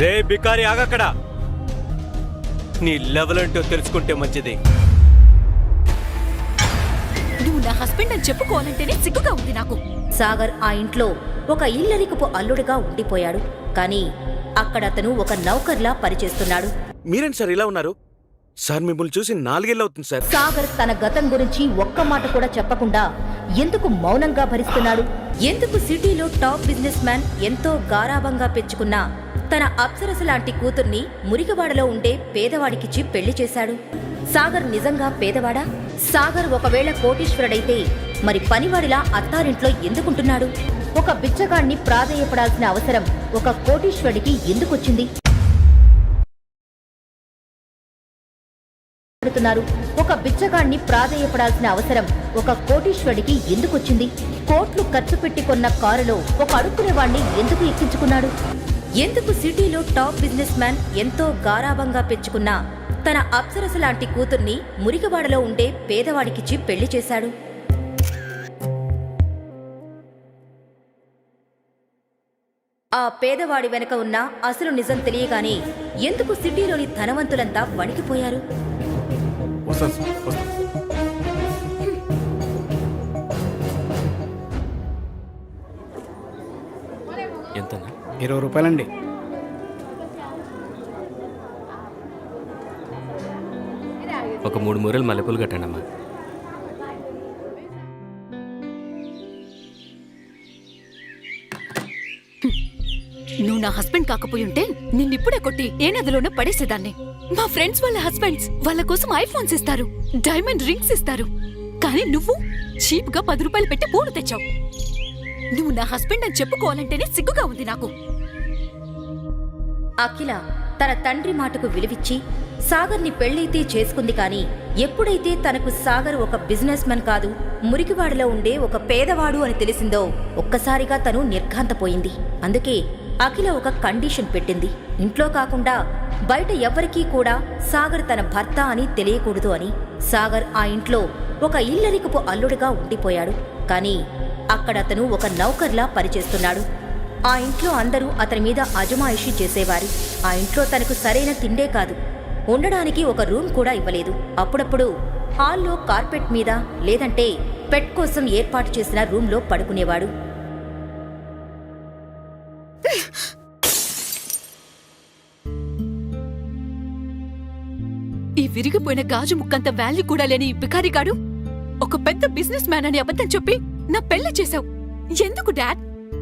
రే బికారి ఆగక్కడ? నీ లెవెల్ ఏంటో తెలుసుకుంటే మంచిది. నువ్వు నా హస్బెండ్ అని చెప్పుకోవాలంటేనే సిగ్గుగా ఉంది నాకు. సాగర్ ఆ ఇంట్లో ఒక ఇల్లరికపు అల్లుడిగా ఉండిపోయాడు. కానీ అక్కడ అతను ఒక నౌకర్లా పనిచేస్తున్నాడు. మీరేంటి సార్ ఇలా ఉన్నారు? సార్ మిమ్మల్ని చూసి నాలుగేళ్ళు అవుతుంది సార్. సాగర్ తన గతం గురించి ఒక్క మాట కూడా చెప్పకుండా ఎందుకు మౌనంగా భరిస్తున్నాడు? ఎందుకు సిటీలో టాప్ బిజినెస్ మ్యాన్ ఎంతో గారాబంగా పెంచుకున్న తన అప్సరస లాంటి కూతుర్ని మురికివాడలో ఉండే పేదవాడికిచ్చి పెళ్ళి చేశాడు. సాగర్ నిజంగా పేదవాడా? సాగర్ ఒకవేళ కోటీశ్వరుడైతే మరి పనివాడిలా అత్తారింట్లో ఎందుకుంటున్నాడు? ఒక బిచ్చగాణ్ణి ప్రాధేయపడాల్సిన అవసరం ఒక కోటీశ్వరుడికి ఎందుకొచ్చింది? మాట్లాడుతున్నారు ఒక బిచ్చగాణ్ణి ప్రాధేయపడాల్సిన అవసరం ఒక కోటీశ్వరుడికి ఎందుకొచ్చింది? కోట్లు ఖర్చు పెట్టి కొన్న కారులో ఒక అడుక్కునేవాణ్ణి ఎందుకు ఎక్కించుకున్నాడు? ఎందుకు సిటీలో టాప్ బిజినెస్ మ్యాన్ ఎంతో గారాభంగా పెంచుకున్న? తన అప్సరస లాంటి కూతుర్ని మురికివాడలో ఉండే పేదవాడికిచ్చి పెళ్ళి చేశాడు. ఆ పేదవాడి వెనక ఉన్న అసలు నిజం తెలియగానే ఎందుకు సిటీలోని ధనవంతులంతా వణికిపోయారు? ఇరవై రూపాయలండి. ఒక మూడు మూరలు మల్లెపూలు కట్టండి అమ్మా నువ్వు నా హస్బెండ్ కాకపోయి ఉంటే నిన్నిప్పుడే కొట్టి ఏ నదిలోనే పడేసేదాన్ని. మా ఫ్రెండ్స్ వాళ్ళ హస్బెండ్స్ వాళ్ళ కోసం ఐఫోన్స్ ఇస్తారు డైమండ్ రింగ్స్ ఇస్తారు. కానీ నువ్వు చీప్గా పది రూపాయలు పెట్టి పూలు తెచ్చావు. నువ్వు నా హస్బెండ్ అని చెప్పుకోవాలంటేనే సిగ్గుగా ఉంది నాకు. అఖిల తన తండ్రి మాటకు విలువిచ్చి సాగర్ని పెళ్ళైతే చేసుకుంది కానీ ఎప్పుడైతే తనకు సాగర్ ఒక బిజినెస్ మెన్ కాదు మురికివాడలో ఉండే ఒక పేదవాడు అని తెలిసిందో ఒక్కసారిగా తను నిర్ఘాంతపోయింది. అందుకే అఖిల ఒక కండిషన్ పెట్టింది. ఇంట్లో కాకుండా బయట ఎవరికీ కూడా సాగర్ తన భర్త అని తెలియకూడదు అని సాగర్ ఆ ఇంట్లో ఒక ఇల్లరికపు అల్లుడుగా ఉండిపోయాడు. కానీ అక్కడ అతను ఒక నౌకర్లా పనిచేస్తున్నాడు. ఆ ఇంట్లో అందరూ అతని మీద అజమాయిషీ చేసేవారు. ఆ ఇంట్లో తనకు సరైన తిండే కాదు. ఉండడానికి ఒక రూమ్ కూడా ఇవ్వలేదు. అప్పుడప్పుడు హాల్లో కార్పెట్ మీద లేదంటే పెట్ కోసం ఏర్పాటు చేసిన రూమ్లో పడుకునేవాడు. ఈ విరిగిపోయిన గాజు ముక్కంత వాల్యూ కూడా లేని ఈ బికారిగాడు ఒక పెద్ద బిజినెస్ మ్యాన్ అని అబద్ధం చెప్పి నా పెళ్ళి చేశావు. ఎందుకు డాడ్?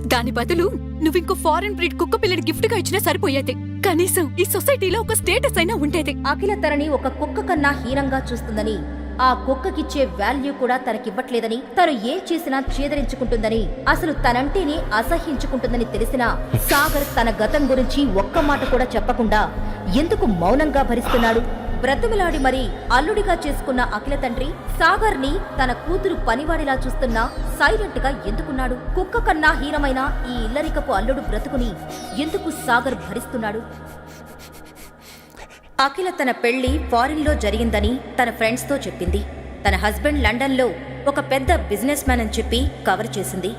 దాని బదులు నువ్వింకో ఫారెన్ బ్రీడ్ కుక్క పిల్లడి గిఫ్ట్గా ఇచ్చినా సరిపోయేది. కనీసం ఈ సొసైటీలో ఒక స్టేటస్ అయినా ఉండేది. అఖిల తనని ఒక కుక్క కన్నా హీనంగా చూస్తుందని ఆ కుక్కకిచ్చే వాల్యూ కూడా తనకివ్వట్లేదని తను ఏం చేసినా చేదరించుకుంటుందని అసలు తనంటేనే అసహ్యించుకుంటుందని తెలిసినా సాగర్ తన గతం గురించి ఒక్క మాట కూడా చెప్పకుండా ఎందుకు మౌనంగా భరిస్తున్నాడు? బ్రతిమలాడి మరి అల్లుడిగా చేసుకున్న అఖిల తండ్రి సాగర్ని తన కూతురు పనివాడిలా చూస్తున్నా సైలెంట్గా ఎందుకున్నాడు? కుక్క కన్నా హీనమైన ఈ ఇల్లరికపు అల్లుడు బ్రతుకుని ఎందుకు సాగర్ భరిస్తున్నాడు? అఖిల తన పెళ్ళి ఫారిన్లో జరిగిందని తన ఫ్రెండ్స్తో చెప్పింది. తన హస్బెండ్ లండన్లో ఒక పెద్ద బిజినెస్ మ్యాన్ అని చెప్పి కవర్ చేసింది.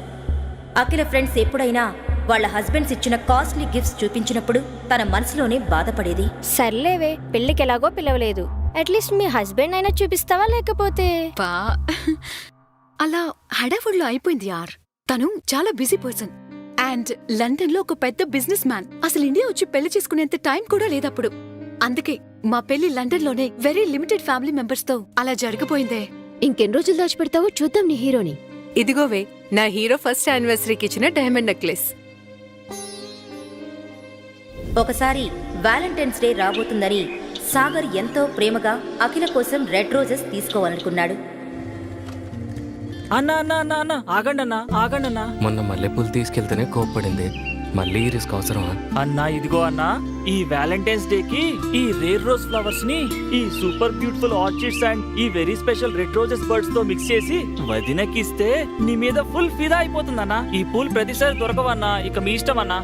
అఖిల ఫ్రెండ్స్ ఎప్పుడైనా వాళ్ళ హస్బెండ్స్ ఇచ్చిన కాస్ట్లీ గిఫ్ట్స్ చూపించినప్పుడు తన మనసులోనే బాధపడేది. సర్లేవే పెళ్ళికి ఎలాగో పిలవలేదు. అట్లీస్ట్ మీ హస్బెండ్ అయినా చూపిస్తావా లేకపోతే? బా అలా హడావుడిలో అయిపోయింది యార్. తను చాలా బిజీ పర్సన్. అండ్ లండన్లో ఒక పెద్ద బిజినెస్ మ్యాన్. అసలు ఇండియా వచ్చి పెళ్ళి చేసుకునేంత టైం కూడా లేదప్పుడు. అందుకే మా పెళ్ళి లండన్లోనే వెరీ లిమిటెడ్ ఫ్యామిలీ మెంబర్స్తో అలా జరగపోయిందే. ఇంకెన్ని రోజులు దాచిపెడతావో చూద్దాం నీ హీరోని. ఇదిగోవే నా హీరో ఫస్ట్ యానివర్సరీకి ఇచ్చిన డైమండ్ నెక్లెస్. ఒకసారి వ్యాలంటైన్స్ డే రాబోతుందని సాగర్ ఎంతో ప్రేమగా అఖిల కోసం రెడ్ రోజెస్ తీసుకోవాలనుకున్నాడు. అన్న అన్న అన్న అన్న ఆగండి అన్న ఆగండి అన్న. మొన్న మల్లెపూలు తీసుకెళ్తేనే కోప్పడింది. మళ్ళీ ఈ రిస్క్ అవసరమా? అన్న ఇదిగో అన్న ఈ వ్యాలంటైన్స్ డే కి ఈ రేర్ రోజ్ ఫ్లవర్స్ని ఈ సూపర్ బ్యూటిఫుల్ ఆర్చిడ్స్ అండ్ ఈ వెరీ స్పెషల్ రెడ్ రోజెస్ బర్డ్స్తో మిక్స్ చేసి వదినకి ఇస్తే నీ మీద ఫుల్ ఫిదా అయిపోతుందన్న. ఈ పూల్ ప్రతిసారి దొరకవన్నా ఇక మీ ఇష్టం అన్నా.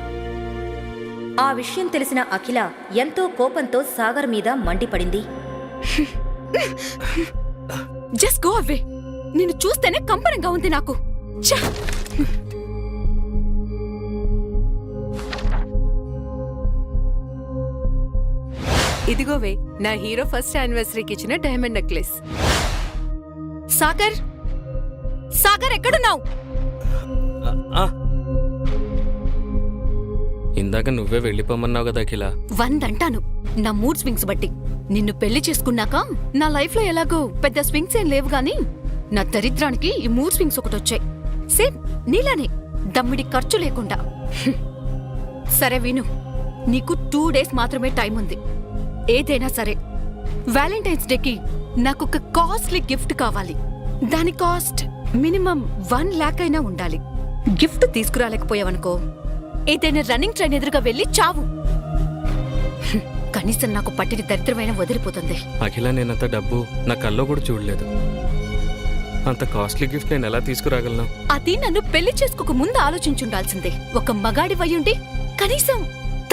ఆ విషయం తెలిసిన అఖిల ఎంతో కోపంతో సాగర్ మీద మండిపడింది. జస్ట్ గో అవే నిన్ను చూస్తేనే కంపరంగా ఉంది నాకు! ఇదిగోవే నా హీరో ఫస్ట్ యానివర్సరీకి ఇచ్చిన డైమండ్ నెక్లెస్ సాగర్! సాగర్ ఎక్కడున్నావు? ఆ. ఇందాక నువ్వే వెళ్ళిపోమన్నావు కదా అఖిల. వందంటాను. నా మూడ్ స్వింగ్స్ బట్టి. నిన్ను పెళ్ళి చేసుకున్నాక నా లైఫ్లో ఎలాగో పెద్ద స్వింగ్స్ ఏం లేవు గాని నా దరిద్రానికి ఈ మూడ్ స్వింగ్స్ ఒకటి వచ్చాయి. సేమ్ నీలానే దమ్మిడి ఖర్చు లేకుండా. సరే విను నీకు టూ డేస్ మాత్రమే టైం ఉంది. ఏదైనా సరే వ్యాలంటైన్స్ డేకి నాకొక కాస్ట్లీ గిఫ్ట్ కావాలి. దాని కాస్ట్ మినిమం వన్ లాక్ అయినా ఉండాలి. గిఫ్ట్ తీసుకురాలేకపోయావనుకో ఏదైనా రన్నింగ్ ట్రైన్ ఎదురుగా వెళ్ళి చావు. కనీసం నాకు పట్టిన దరిద్రమైన వదిలిపోతుంది. అఖిల నేనంత డబ్బు నా కల్లో కూడా చూడలేదు. అంత కాస్ట్లీ గిఫ్ట్ నేను ఎలా తీసుకురాగలను? అది నన్ను పెళ్ళి చేసుకోక ముందు ఆలోచించుండాల్సిందే. ఒక మగాడి వయ్యుండి కనీసం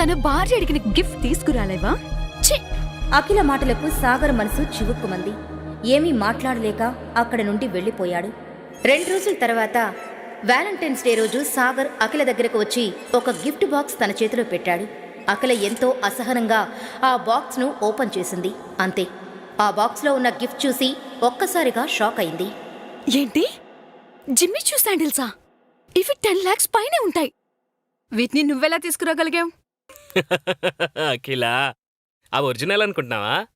తన భార్య అడిగిన గిఫ్ట్ తీసుకురాలేవా? ఛీ! అఖిల మాటలకు సాగర్ మనసు చివుక్కుమంది. ఏమీ మాట్లాడలేక అక్కడ నుండి వెళ్ళిపోయాడు. రెండు రోజుల తర్వాత వ్యాలంటైన్స్ డే రోజు సాగర్ అఖిల దగ్గరకు వచ్చి ఒక గిఫ్ట్ బాక్స్ తన చేతిలో పెట్టాడు. అఖిల ఎంతో అసహనంగా ఆ బాక్స్ను ఓపెన్ చేసింది. అంతే. ఆ బాక్స్లో ఉన్న గిఫ్ట్ చూసి ఒక్కసారిగా షాక్ అయింది. ఏంటి? జిమ్మి చూ శాండిల్సా? ఇవి టెన్ లాక్స్ పైనే ఉంటాయి. వీటిని నువ్వెలా తీసుకురాగలిగావు? అఖిల ఆ ఒరిజినల్ అనుకుంటున్నావా?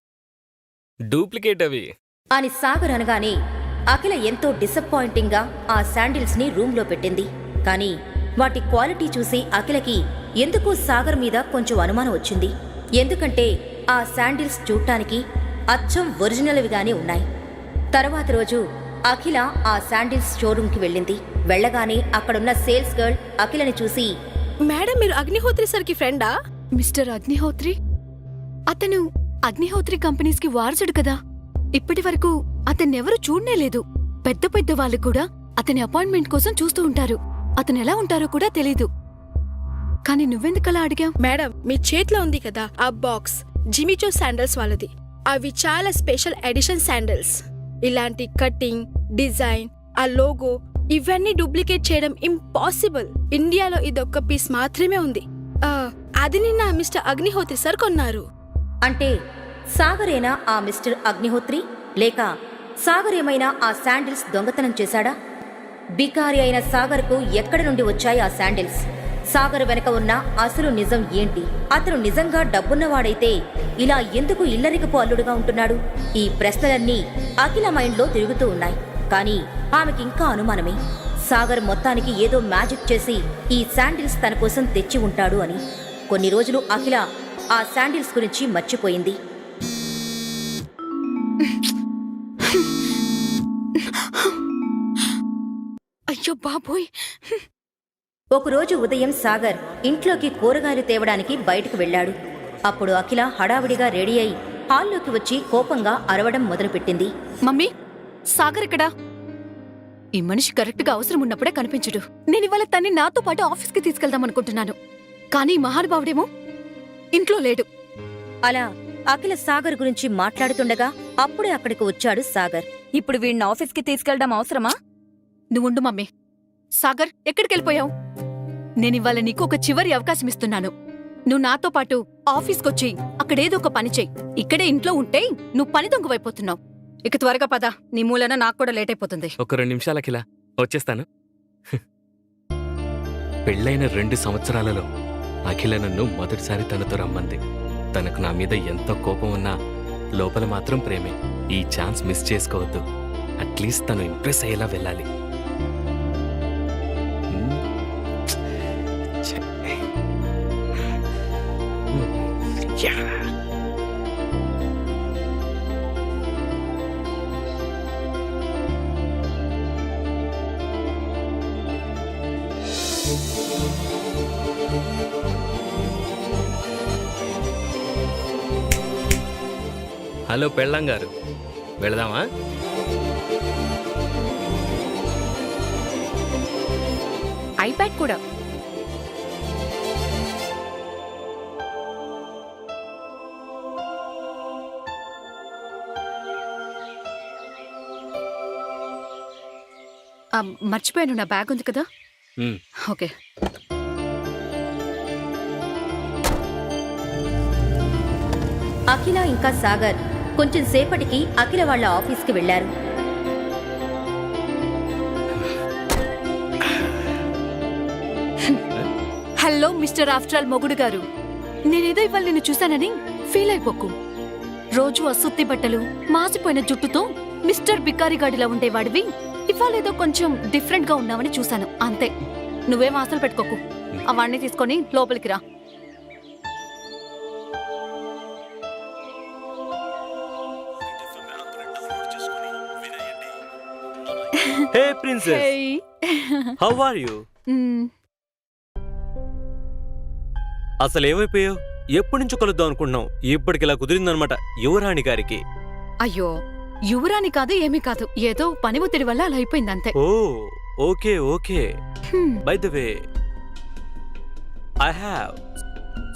డూప్లికేట్ అవి. అని సాగర్ అనగానే అఖిల ఎంతో డిసప్పాయింటింగ్గా ఆ శాండిల్స్ని రూంలో పెట్టింది. కానీ వాటి క్వాలిటీ చూసి అఖిలకి ఎందుకో సాగర్ మీద కొంచెం అనుమానం వచ్చింది. ఎందుకంటే ఆ శాండిల్స్ చూడటానికి అచ్చం ఒరిజినల్విగానే ఉన్నాయి. తర్వాత రోజు అఖిల ఆ శాండిల్స్ షోరూంకి వెళ్ళింది. వెళ్ళగానే అక్కడున్న సేల్స్ గర్ల్ అఖిలని చూసి మేడం మీరు అగ్నిహోత్రి సార్కి ఫ్రెండా? మిస్టర్ అగ్నిహోత్రి? అతను అగ్నిహోత్రి కంపెనీస్కి వారసుడు కదా. ఇప్పటి వరకు అతన్నెవరూ చూడనే లేదు. పెద్ద పెద్ద వాళ్ళు కూడా అతని అపాయింట్మెంట్ కోసం చూస్తూ ఉంటారు. అతను ఎలా ఉంటారో కూడా తెలీదు. కానీ నువ్వెందుకలా అడిగావు? మేడం మీ చేతిలో ఉంది కదా ఆ బాక్స్. జిమిచో శాండల్స్ వాళ్ళది. అవి చాలా స్పెషల్ ఎడిషన్ శాండల్స్. ఇలాంటి కటింగ్ డిజైన్ ఆ లోగో ఇవన్నీ డూప్లికేట్ చేయడం ఇంపాసిబుల్. ఇండియాలో ఇదొక్క పీస్ మాత్రమే ఉంది. ఆ, అది నిన్న మిస్టర్ అగ్నిహోత్రి సార్ కొన్నారు. అంటే సాగరేనా ఆ మిస్టర్ అగ్నిహోత్రి? లేక సాగర్ ఏమైనా ఆ శాండిల్స్ దొంగతనం చేశాడా? బికారి అయిన సాగర్కు ఎక్కడి నుండి వచ్చాయి ఆ శాండిల్స్? సాగర్ వెనక ఉన్న అసలు నిజం ఏంటి? అతను నిజంగా డబ్బున్నవాడైతే ఇలా ఎందుకు ఇల్లరికపు అల్లుడుగా ఉంటున్నాడు? ఈ ప్రశ్నలన్నీ అఖిల మైండ్లో తిరుగుతూ ఉన్నాయి. కానీ ఆమెకింకా అనుమానమే. సాగర్ మొత్తానికి ఏదో మ్యాజిక్ చేసి ఈ శాండిల్స్ తన కోసం తెచ్చి ఉంటాడు అని. కొన్ని రోజులు అఖిల ఆ శాండిల్స్ గురించి మర్చిపోయింది. అయ్యో బాబోయ్. ఒకరోజు ఉదయం సాగర్ ఇంట్లోకి కూరగాయలు తేవడానికి బయటకు వెళ్ళాడు. అప్పుడు అఖిల హడావిడిగా రెడీ అయి హాల్లోకి వచ్చి కోపంగా అరవడం మొదలుపెట్టింది. మమ్మీ సాగర్ ఎక్కడా? ఈ మనిషి కరెక్ట్గా అవసరం ఉన్నప్పుడే కనిపించడు. నేను ఇవాళ తన్ని నాతో పాటు ఆఫీస్కి తీసుకెళ్దాం అనుకుంటున్నాను. కానీ ఈ మహానుభావుడేమో ఇంట్లో లేడు. అలా అఖిల సాగర్ గురించి మాట్లాడుతుండగా అప్పుడే అక్కడికి వచ్చాడు సాగర్. ఇప్పుడు వీడిని ఆఫీస్కి తీసుకెళ్దాం అవసరమా? నువ్వుండు మమ్మీ. సాగర్ ఎక్కడికి వెళ్ళిపోయావు నేను ఇవాళ నీకు ఒక చివరి అవకాశం ఇస్తున్నాను. నువ్వు నాతో పాటు ఆఫీస్కొచ్చి అక్కడేదో ఒక పని చెయ్యి. ఇక్కడే ఇంట్లో ఉంటే నువ్వు పని దొంగవైపోతున్నావు. ఇక త్వరగా పద నీ మూలన నాకు కూడా లేట్ అయిపోతుంది. ఒక రెండు నిమిషాలు అఖిల వచ్చేస్తాను. పెళ్ళైన రెండు సంవత్సరాలలో అఖిల నన్ను మొదటిసారి తనతో రమ్మంది. తనకు నా మీద ఎంతో కోపం ఉన్నా లోపల మాత్రం ప్రేమే. ఈ ఛాన్స్ మిస్ చేసుకోవద్దు. అట్లీస్ట్ తను ఇంప్రెస్ అయ్యేలా వెళ్ళాలి. హలో పెళ్ళం గారు. వెళదామా? ఐప్యాడ్ కూడా. ఆ, మర్చిపోయాను నా బ్యాగ్ ఉంది కదా? హ్మ్. ఓకే. అఖిల ఇంకా సాగర్. కొంచెం సేపటికి అఖిల వాళ్ళ ఆఫీస్కి వెళ్ళారు హలో మిస్టర్ ఆఫ్టర్ మొగుడు గారు. నేనేదో ఇవాళ నిన్ను చూశానని ఫీల్ అయిపోకు. రోజు అసుత్తి బట్టలు మాసిపోయిన జుట్టుతో మిస్టర్ బికారిగాడిలా ఉండేవాడివి. ఇవాళ ఏదో కొంచెం డిఫరెంట్గా ఉన్నావని చూశాను. అంతే. నువ్వేం ఆశలు పెట్టుకోకు. అవన్నీ తీసుకొని లోపలికి రా. Hey princess how are you. అసలు ఏమైపోయావు ఎప్పటి నుంచో కలుద్దాం అనుకుంటున్నాం ఇప్పటికి ఇలా కుదిరిందనమాట యువరాణి గారికి. అయ్యో యువరాని కాదు ఏమీ కాదు. ఏదో పని ఒత్తిడి వల్ల అలా అయిపోయింది అంతే ఓ okay okay. By the way I have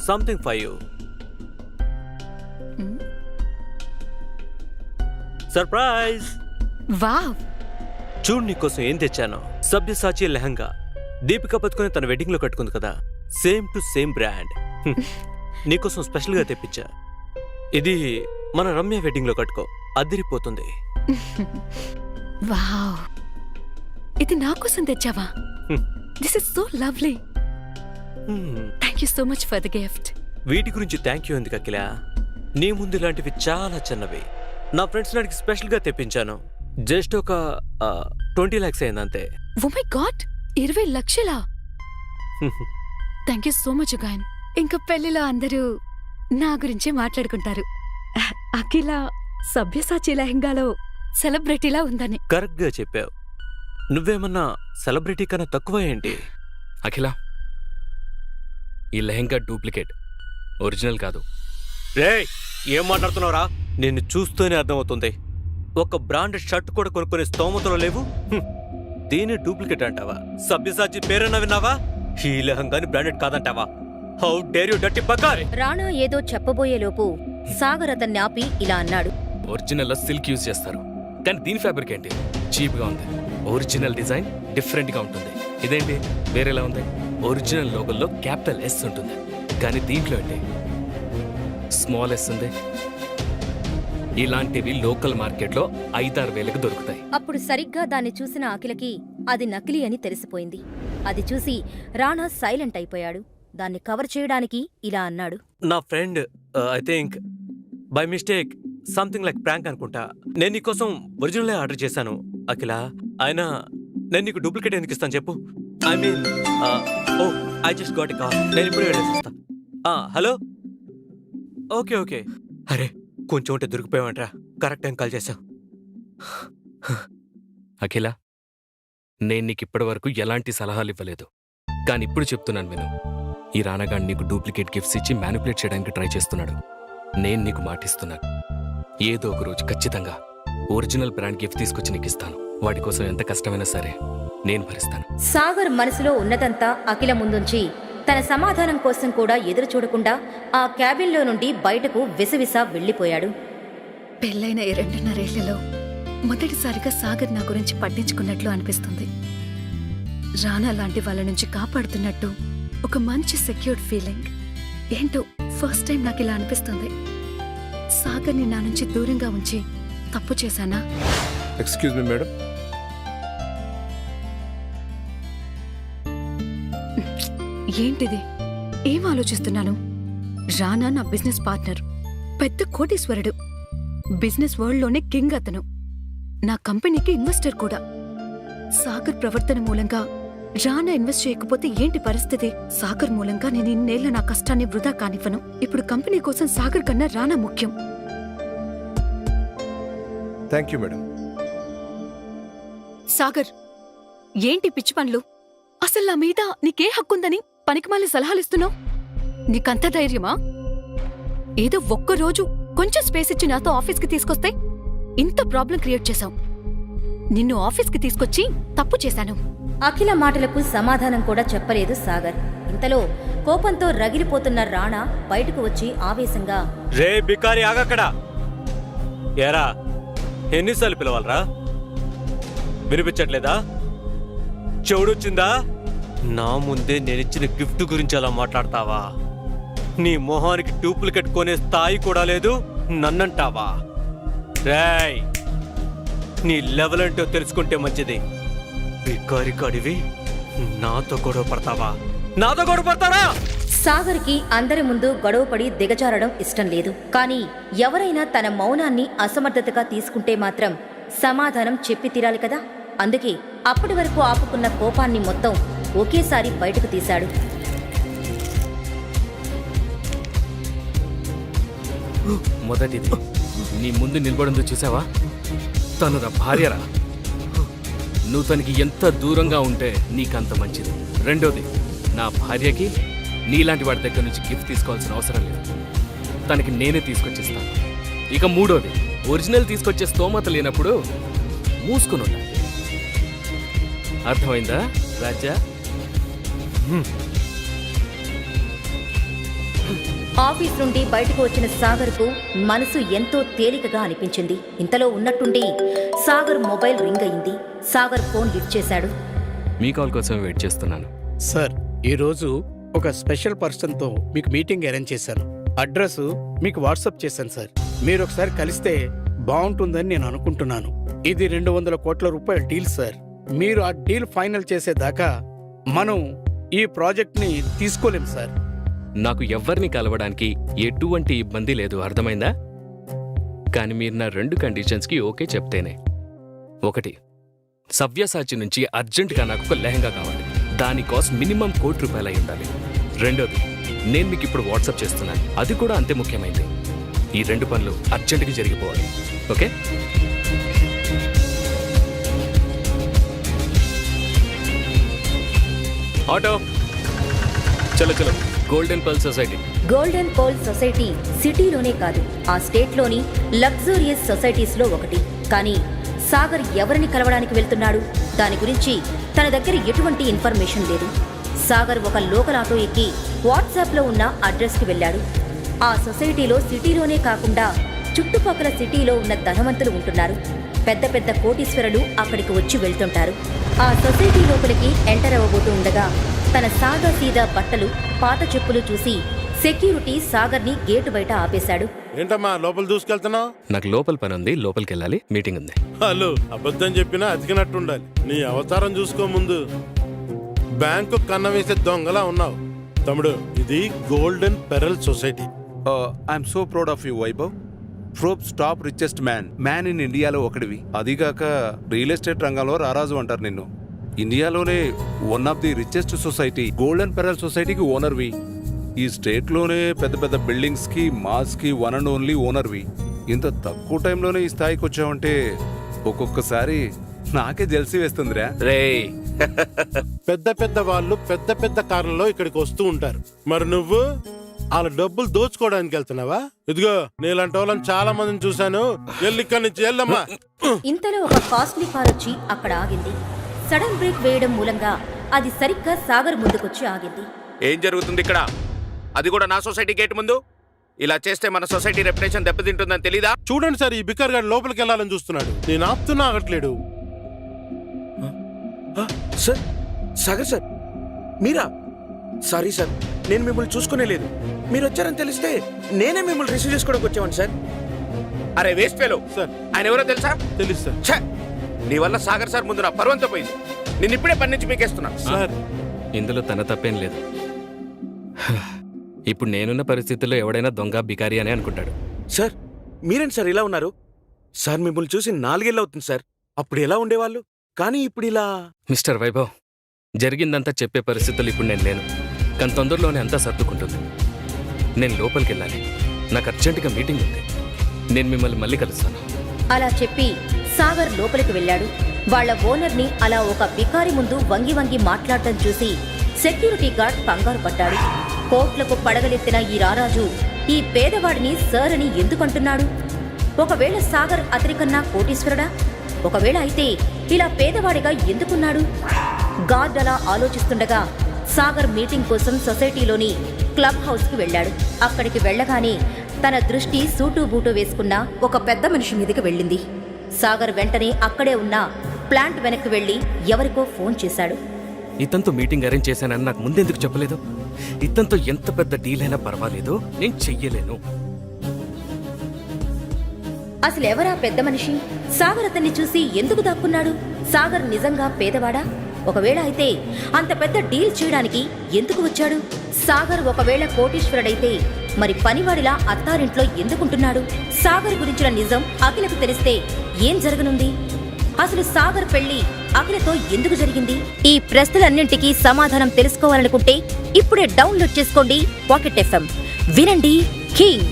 something for you. Surprise wow చూడు నీకోసం ఏం తెచ్చాను. సభ్యసాచి లెహంగా. దీపిక పత్తుకొని తన వెడ్డింగ్లో కట్టుకుంది కదా. Same to same brand. నీకోసం స్పెషల్గా తెప్పించా. ఇది మన రమ్య వెడ్డింగ్లో కట్టుకో. అదిరిపోతుంది. వావ్. ఇది నా కోసం తెచ్చావా. This is so lovely. Thank you so much for the gift వీటి గురించి థ్యాంక్ యూ ఎందుకు అఖిల? నీ ముందు ఇలాంటివి చాలా చిన్నవి. నా ఫ్రెండ్స్ నాడికి స్పెషల్గా తెప్పించాను. జస్ట్ ఒక ట్వంటీ లాక్స్ అయింది అంతే ఓ మై గాడ్ ఇరవై లక్షలా? థ్యాంక్ యూ సో మచ్ గాయన్ ఇంకా పెళ్ళిలో అందరూ నా గురించే మాట్లాడుకుంటారు. అఖిల సభ్యసాచి లెహంగాలో సెలబ్రిటీలా ఉందని. కరెక్ట్గా చెప్పావు. నువ్వేమన్నా సెలబ్రిటీ కన్నా తక్కువ ఏంటి? అఖిల ఈ లెహంగా డూప్లికేట్. ఒరిజినల్ కాదు. రే ఏం మాట్లాడుతున్నావురా? నిన్ను చూస్తూనే అర్థమవుతుంది. ఒక బ్రాండెడ్ షర్ట్ కూడా కొనుక్కునే స్తోమతలో లేవు. దీని డూప్లికేట్ అంటావా? సభ్యసాచి పేరన్నా విన్నావా? ఈ లెహంగాని బ్రాండెడ్ కాదంటావా? హౌ డేర్ యు డట్టి బకార్! రాణా ఏదో చెప్పబోయేలోపు సాగర్ అతన్ని ఆపి ఇలా అన్నాడు. ఒరిజినల్లో సిల్క్ యూజ్ చేస్తారు. కానీ దీని ఫ్యాబ్రిక్ ఏంటి? చీప్గా ఉంది. ఒరిజినల్ డిజైన్ డిఫరెంట్గా ఉంటుంది. ఇదేంటి? వేరేలా ఉంది? ఒరిజినల్ లోగోల్లో క్యాపిటల్ ఎస్ ఉంటుంది. కానీ దీంట్లో ఏంటి? స్మాల్ ఎస్ ఉంది. ఇలాంటివి లోకల్ మార్కెట్లో ఐదారు వేలకు దొరుకుతాయి. అప్పుడు సరిగ్గా దాన్ని చూసిన అఖిలకి అది నకిలీ అని తెలిసిపోయింది. అది చూసి రాణా సైలెంట్ అయిపోయాడు. దాన్ని కవర్ చేయడానికి ఇలా అన్నాడు. నా friend I think by mistake something like prank అనుకుంటా. నేను నీకోసం ఒరిజినలే ఆర్డర్ చేశాను అఖిల. అయినా నేను నీకు డూప్లికేట్ ఎందుకు ఇస్తాను చెప్పు. I mean oh I just got call నేను ఇప్పుడు హలో? Okay okay. అరే కొంచెం ఉంటే దొరికిపోయావంట్రా. కరెక్ట్ టైం కాల్ చేశావు. అఖిల నేను నీకు ఇప్పటి వరకు ఎలాంటి సలహాలు ఇవ్వలేదు. కానీ ఇప్పుడు చెప్తున్నాను విను. ఈ రానగాడు నీకు డూప్లికేట్ గిఫ్ట్స్ ఇచ్చి మ్యానిపులేట్ చేయడానికి ట్రై చేస్తున్నాడు. నేను నీకు మాటిస్తున్నాను ఏదో ఒక రోజు ఖచ్చితంగా ఒరిజినల్ బ్రాండ్ గిఫ్ట్ తీసుకొచ్చి నీకు ఇస్తాను. వాటి కోసం ఎంత కష్టమైనా సరే నేను భరిస్తాను. సాగర్ మనసులో ఉన్నదంతా అఖిల ముందుంచి తన సమాధానం కోసం కూడా ఎదురు చూడకుండా ఆ క్యాబిన్లో నుండి బయటకు విసవిస వెళ్ళిపోయాడు. పెళ్ళైన ఈ రెండున్నరేళ్ళలో మొదటిసారిగా సాగర్ నా గురించి పట్టించుకున్నట్లు అనిపిస్తుంది. రానా లాంటి వాళ్ళ నుంచి కాపాడుతున్నట్టు ఒక మంచి సెక్యూర్డ్ ఫీలింగ్ ఏంటో ఫస్ట్ టైం నాకు ఇలా అనిపిస్తుంది. సాగర్ని నా నుంచి దూరంగా ఉంచి తప్పు చేశానా? ఎక్స్క్యూజ్ మీ మేడం ఏంటిది? ఏం ఆలోచిస్తున్నాను? రానా నా బిజినెస్ పార్ట్నర్. పెద్ద కోటీశ్వరుడు. బిజినెస్ వరల్డ్లోనే కింగ్ అతను. నా కంపెనీకి ఇన్వెస్టర్ కూడా. సాగర్ ప్రవర్తన మూలంగా రానా ఇన్వెస్ట్ చేయకపోతే ఏంటి పరిస్థితి? సాగర్ మూలంగా నేను ఇన్నేళ్ళ నా కష్టాన్ని వృధా కానివ్వను. ఇప్పుడు కంపెనీ కోసం సాగర్ కన్నా రానా ముఖ్యం. Thank you madam. సాగర్ ఏంటి పిచ్చి పనులు? అసలు నా మీద నీకే హక్కుందని? పనికిమాలి సలహాలిస్తున్నావు? నీకంత ధైర్యమా? ఏదో ఒక్కరోజు కొంచెం స్పేస్ ఇచ్చి నాతో ఆఫీస్కి తీసుకొస్తే ఇంత ప్రాబ్లం క్రియేట్ చేశావు. నిన్ను ఆఫీస్కి తీసుకొచ్చి తప్పు చేశాను. అఖిల మాటలకు సమాధానం కూడా చెప్పలేదు సాగర్. ఇంతలో కోపంతో రగిలిపోతున్న రాణా బయటకు వచ్చి ఆవేశంగా రే బికారి ఆగక్కడ? ఏరా ఎన్నిసార్లు పిలవాలరా? వినిపించట్లేదా? చెవుడొచ్చిందా? నా ముందే నేనిచ్చిన గిఫ్ట్ గురించి అలా మాట్లాడతావా? నీ మొహానికి డూప్లికేట్ కొనే స్థాయి కూడా లేదు నన్నంటావా? రాయ్! నీ లెవెల్ ఏంటో తెలుసుకుంటే మంచిది. బికారి కడివి నాతో గొడవ పడతావా? నాతో గొడవ పడతారా సాగర్కి అందరి ముందు గొడవపడి దిగజారడం ఇష్టం లేదు. కానీ ఎవరైనా తన మౌనాన్ని అసమర్థతగా తీసుకుంటే మాత్రం సమాధానం చెప్పి తీరాలి కదా? అందుకే అప్పటి వరకు ఆపుకున్న కోపాన్ని మొత్తం ఒకేసారి బయటకు తీశాడు. మొదటిది. నీ ముందు నిలబడంతో చూసావా? తను నా భార్యరా. నువ్వు తనకి ఎంత దూరంగా ఉంటే నీకంత మంచిది. రెండోది నా భార్యకి నీలాంటి వాడి దగ్గర నుంచి గిఫ్ట్ తీసుకోవాల్సిన అవసరం లేదు. తనకి నేనే తీసుకొచ్చేస్తాను ఇక మూడోది ఒరిజినల్ తీసుకొచ్చే స్తోమత లేనప్పుడు మూసుకుని ఉండాలి. అర్థమైందా రాజా? ఆఫీస్ నుండి బయటకు వచ్చిన సాగర్కు మనసు ఎంతో తేలికగా అనిపించింది. ఇంతలో ఉన్నట్టుండి సాగర్ మొబైల్ రింగ్ అయింది. సాగర్ ఫోన్ లిఫ్ట్ చేశాడు. మీ కాల్ కోసం వెయిట్ చేస్తున్నాను. సార్ ఈరోజు ఒక స్పెషల్ పర్సన్తో మీకు మీటింగ్ అరేంజ్ చేశాను. అడ్రస్ మీకు వాట్సాప్ చేశాను సార్. మీరు ఒకసారి కలిస్తే బాగుంటుందని నేను అనుకుంటున్నాను. ఇది రెండు వందల కోట్ల రూపాయల డీల్ సార్. మీరు ఆ డీల్ ఫైనల్ చేసేదాకా మనం ఈ ప్రాజెక్ట్ని తీసుకోలేం సార్. నాకు ఎవ్వరిని కలవడానికి ఎటువంటి ఇబ్బంది లేదు అర్థమైందా? కానీ మీరు నా రెండు కండిషన్స్కి ఓకే చెప్తేనే. ఒకటి సవ్యసాచి నుంచి అర్జెంటుగా నాకు ఒక లెహంగా కావాలి. దాని కాస్ట్ మినిమం కోటి రూపాయలు అయి ఉండాలి. రెండోది నేను మీకు ఇప్పుడు వాట్సాప్ చేస్తున్నాను. అది కూడా అంతే ముఖ్యమైనది ఈ రెండు పనులు అర్జెంటుగా జరిగిపోవాలి. ఓకే? ఆటో. చలో చలో. Golden pearl society golden pole society సిటీలోనే కాదు ఆ స్టేట్లోని లగ్జూరియస్ సొసైటీస్లో ఒకటి. కానీ సాగర్ ఎవరిని కలవడానికి వెళ్తున్నాడు? దాని గురించి తన దగ్గర ఎటువంటి ఇన్ఫర్మేషన్ లేదు. సాగర్ ఒక లోకల్ ఆటో ఎక్కి వాట్సాప్లో ఉన్న అడ్రస్కి వెళ్ళాడు. ఆ సొసైటీలో సిటీలోనే కాకుండా చుట్టుపక్కల సిటీలో ఉన్న ధనవంతులు ఉంటున్నారు. పెద్ద పెద్ద కోటీశ్వరులు అక్కడికి వచ్చి వెళ్తుంటారు. ఆ సొసైటీ లోపలికి ఎంటర్ అవ్వబోతూ ఉండగా తన సాదా సీదా బట్టలు పాత చెప్పులు చూసి సెక్యూరిటీ సాగర్ని గేటు బయట ఆపేశాడు. ఏంటమ్మా లోపల దూసుకెళ్తున్నావు? నాకు లోపల పని ఉంది లోపలికి వెళ్ళాలి మీటింగ్ ఉంది. హలో అబద్ధం చెప్పినా అతికినట్టు ఉండాలి నీ అవతారం చూసుకో ముందు. బ్యాంకు కన్న వేసే దొంగలా ఉన్నావు. తమ్ముడు ఇది golden pearl society. I'm so proud of you Vaibhav Forbes top richest man man in ఇండియాలో ఒకటివి అదిగాక రియల్ ఎస్టేట్ రంగంలో రారాజు అంటారు నిన్ను. ఇండియాలోనే one of the richest society golden pearl సొసైటీకి ఓనర్వి ఈ స్టేట్లోనే పెద్ద పెద్ద బిల్డింగ్స్కి మాల్స్కి వన్ అండ్ ఓన్లీ ఓనర్వి ఇంత తక్కువ టైంలోనే ఈ స్థాయికి వచ్చావంటే ఒక్కొక్కసారి నాకే జెల్సీ వేస్తుందిరా. రే పెద్ద పెద్ద వాళ్ళు పెద్ద పెద్ద కార్లలో ఇక్కడికి వస్తూ ఉంటారు. మరి నువ్వు? వాళ్ళ డబ్బులు దోచుకోవడానికి వెళ్తున్నావా? ఇదిగో నీలాంటి వాళ్ళని చాలా మందిని చూశాను. వెళ్ళి ఇక్కడి నుంచి వెళ్ళమ్మా. ఇంతలో ఒక కాస్ట్లీ కార్ వచ్చి అక్కడ ఆగింది. సడన్ బ్రేక్ వేయడం మూలంగా అది సరిగ్గా సాగర్ ముందుకొచ్చి ఆగింది. ఏం జరుగుతుంది ఇక్కడ? అది కూడా నా సొసైటీ గేట్ ముందు? ఇలా చేస్తే మన సొసైటీ రెప్యుటేషన్ దెబ్బతింటుందని తెలీదా? చూడండి సార్ ఈ బిక్కర్ గారు లోపలికి వెళ్ళాలని చూస్తున్నాడు. నేను ఆపుతున్నా ఆగట్లేడు. సార్ సాగర్ సార్ మీరా? Sorry sir. నేను మిమ్మల్ని చూసుకునే లేదు. మీరు వచ్చారని తెలిస్తే నేనే మిమ్మల్ని రిసీవ్ చేసుకోవడానికి వచ్చామండి సార్. అరే వేస్ట్ ఫెలో సార్. ఆయన ఎవరో తెలుసా? తెలుసు సార్. ఛ! నీ వల్ల సాగర్ సార్ ముందు నా పర్వంతో పోయింది. నేను ఇప్పుడే పని నుంచి పీకేస్తున్నా. సార్. ఇందులో తన తప్పేం లేదు. ఇప్పుడు నేనున్న పరిస్థితుల్లో ఎవడైనా దొంగ బికారి అని అనుకుంటాడు. సార్ మీరేంటి సార్ ఇలా ఉన్నారు? సార్ మిమ్మల్ని చూసి నాలుగేళ్ళు అవుతుంది సార్. అప్పుడు ఎలా ఉండేవాళ్ళు? కానీ ఇప్పుడు ఇలా మిస్టర్ వైభవ్ జరిగిందంతా చెప్పే పరిస్థితులు ఇప్పుడు నేను లేను. కానీ తొందరలోనే అంతా సర్దుకుంటుంది. నేను లోపలికి వెళ్ళాలి నాకు అర్జెంటుగా మీటింగ్ ఉంది. నేను మిమ్మల్ని మళ్ళీ కలుస్తాను. అలా చెప్పి సాగర్ లోపలికి వెళ్ళాడు. వాళ్ళ ఓనర్ని అలా ఒక బికారి ముందు వంగి వంగి మాట్లాడటం చూసి సెక్యూరిటీ గార్డ్ కంగారు పడ్డాడు. కోట్లకు పడగలెత్తిన ఈ రారాజు ఈ పేదవాడిని సర్ అని ఎందుకంటున్నాడు? ఒకవేళ సాగర్ అతనికన్నా కోటీశ్వరుడా? ఒకవేళ అయితే ఇలా పేదవాడిగా ఎందుకున్నాడు? గార్డ్ అలా ఆలోచిస్తుండగా సాగర్ మీటింగ్ కోసం సొసైటీలోని క్లబ్ హౌస్కి వెళ్ళాడు. అక్కడికి వెళ్ళగానే తన దృష్టి సూటు బూటు వేసుకున్న ఒక పెద్ద మనిషి మీదకి వెళ్ళింది. సాగర్ వెంటనే అక్కడే ఉన్న ప్లాంట్ వెనక్కి వెళ్ళి ఎవరికో ఫోన్ చేశాడు. ఇతనితో మీటింగ్ అరేంజ్ చేశానని నాకు ముందెందుకు చెప్పలేదు? ఇతనితో ఎంత పెద్ద డీల్ అయినా పర్వాలేదు. నేను చెయ్యలేను. అసలు ఎవరా పెద్ద మనిషి? సాగర్ అతన్ని చూసి ఎందుకు దాక్కున్నాడు? సాగర్ నిజంగా పేదవాడా? ఒకవేళ అయితే అంత పెద్ద డీల్ చేయడానికి ఎందుకు వచ్చాడు? సాగర్ ఒకవేళ కోటీశ్వరుడైతే మరి పనివాడిలా అత్తారింట్లో ఎందుకుంటున్నాడు? సాగర్ గురించిన నిజం అఖిలకు తెలిస్తే ఏం జరగనుంది? అసలు సాగర్ పెళ్ళి అఖిలతో ఎందుకు జరిగింది? ఈ ప్రశ్నలన్నింటికీ సమాధానం తెలుసుకోవాలనుకుంటే ఇప్పుడే డౌన్లోడ్ చేసుకోండి పాకెట్ ఎఫ్ఎం. వినండి కింగ్.